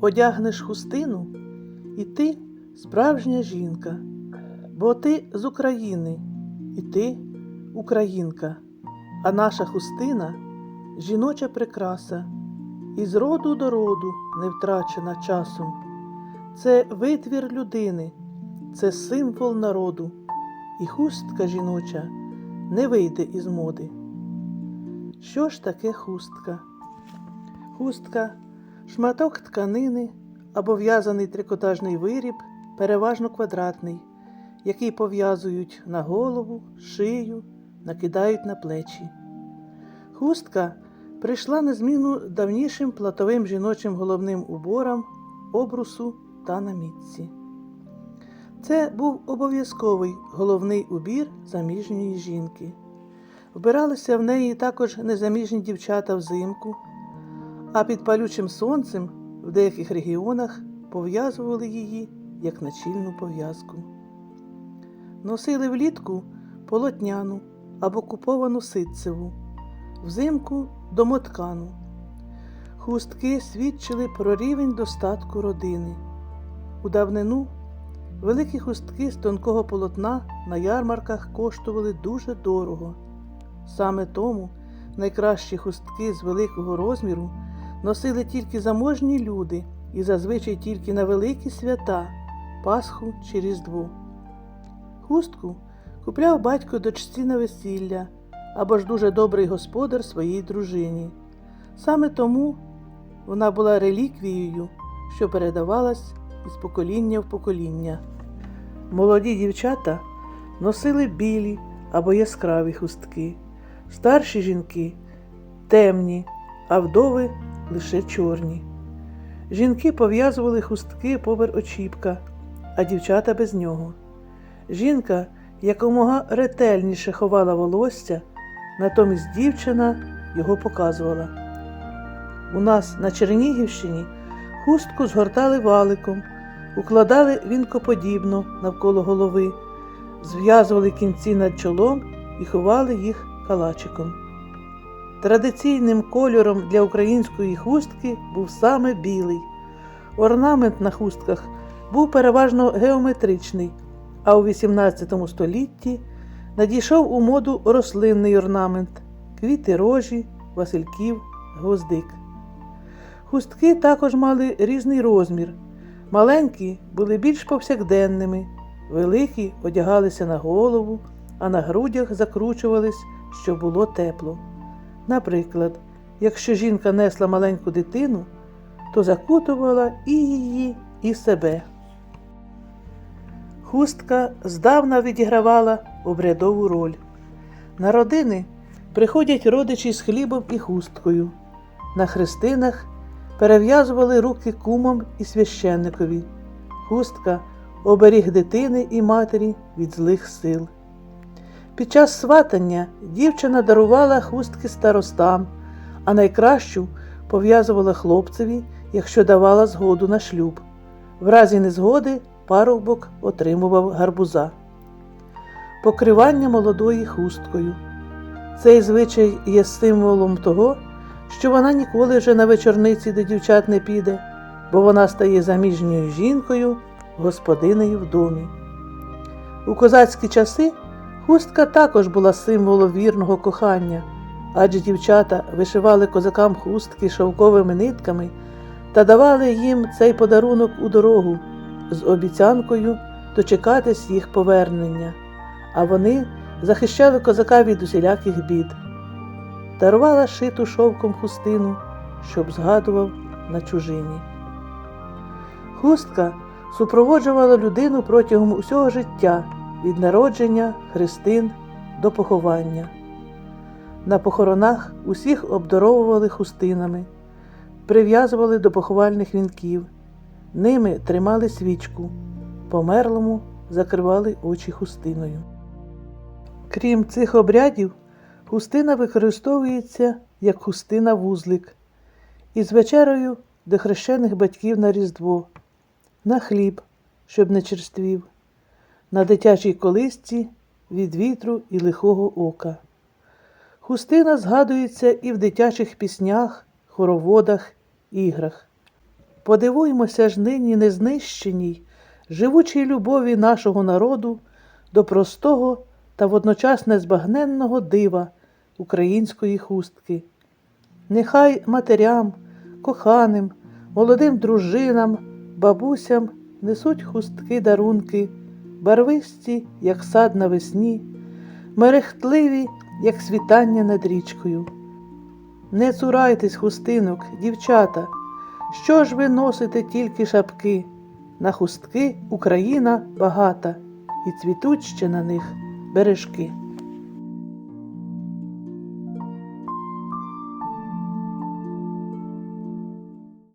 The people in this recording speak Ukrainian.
одягнеш хустину, і ти справжня жінка, бо ти з України, і ти українка, а наша хустина жіноча прикраса, і з роду до роду не втрачена часом. Це витвір людини, це символ народу, і хустка жіноча не вийде із моди. Що ж таке хустка? Хустка шматок тканини або в'язаний трикотажний виріб, переважно квадратний, який пов'язують на голову, шию, накидають на плечі. Хустка прийшла на зміну давнішим платовим жіночим головним уборам, обрусу та намітці. Це був обов'язковий головний убір заміжньої жінки. Вбиралися в неї також незаміжні дівчата взимку, а під палючим сонцем в деяких регіонах пов'язували її як начільну пов'язку. Носили влітку полотняну або куповану ситцеву, взимку домоткану. Хустки свідчили про рівень достатку родини. У давнину великі хустки з тонкого полотна на ярмарках коштували дуже дорого. Саме тому найкращі хустки з великого розміру носили тільки заможні люди і зазвичай тільки на великі свята Пасху чи Різдво. Хустку купляв батько дочці на весілля або ж дуже добрий господар своїй дружині. Саме тому вона була реліквією, що передавалась із покоління в покоління. Молоді дівчата носили білі або яскраві хустки, старші жінки темні, а вдови лише чорні. Жінки пов'язували хустки поверх очіпка, а дівчата без нього. Жінка якомога ретельніше ховала волосся, натомість дівчина його показувала. У нас на Чернігівщині хустку згортали валиком, укладали вінкоподібно навколо голови, зв'язували кінці над чолом і ховали їх калачиком. Традиційним кольором для української хустки був саме білий. Орнамент на хустках був переважно геометричний, а у XVIII столітті надійшов у моду рослинний орнамент квіти рожі, васильків, гвоздик. Хустки також мали різний розмір. Маленькі були більш повсякденними, великі одягалися на голову, а на грудях закручувались, щоб було тепло. Наприклад, якщо жінка несла маленьку дитину, то закутувала і її, і себе. Хустка здавна відігравала обрядову роль. На родини приходять родичі з хлібом і хусткою. На хрестинах перев'язували руки кумам і священникові. Хустка оберіг дитини і матері від злих сил. Під час сватання дівчина дарувала хустки старостам, а найкращу пов'язувала хлопцеві, якщо давала згоду на шлюб. В разі незгоди парубок отримував гарбуза. Покривання молодої хусткою. Цей звичай є символом того, що вона ніколи вже на вечорниці до дівчат не піде, бо вона стає заміжньою жінкою, господинею в домі. У козацькі часи хустка також була символом вірного кохання, адже дівчата вишивали козакам хустки шовковими нитками та давали їм цей подарунок у дорогу з обіцянкою дочекатись їх повернення, а вони захищали козака від усіляких бід. Дарувала шиту шовком хустину, щоб згадував на чужині. Хустка супроводжувала людину протягом усього життя від народження, хрестин до поховання. На похоронах усіх обдаровували хустинами, прив'язували до поховальних вінків, ними тримали свічку, померлому закривали очі хустиною. Крім цих обрядів, хустина використовується як хустина вузлик із вечерою до хрещених батьків на Різдво, на хліб, щоб не черствів, на дитячій колисці від вітру і лихого ока. Хустина згадується і в дитячих піснях, хороводах, іграх. подивуймося ж нині незнищеній, живучій любові нашого народу до простого та водночас незбагненного дива української хустки. Нехай матерям, коханим, молодим дружинам, бабусям несуть хустки дарунки, барвисті, як сад навесні, мерехтливі, як світання над річкою. Не цурайтесь хустинок, дівчата, що ж ви носите тільки шапки? На хустки Україна багата, і цвітуть ще на них бережки.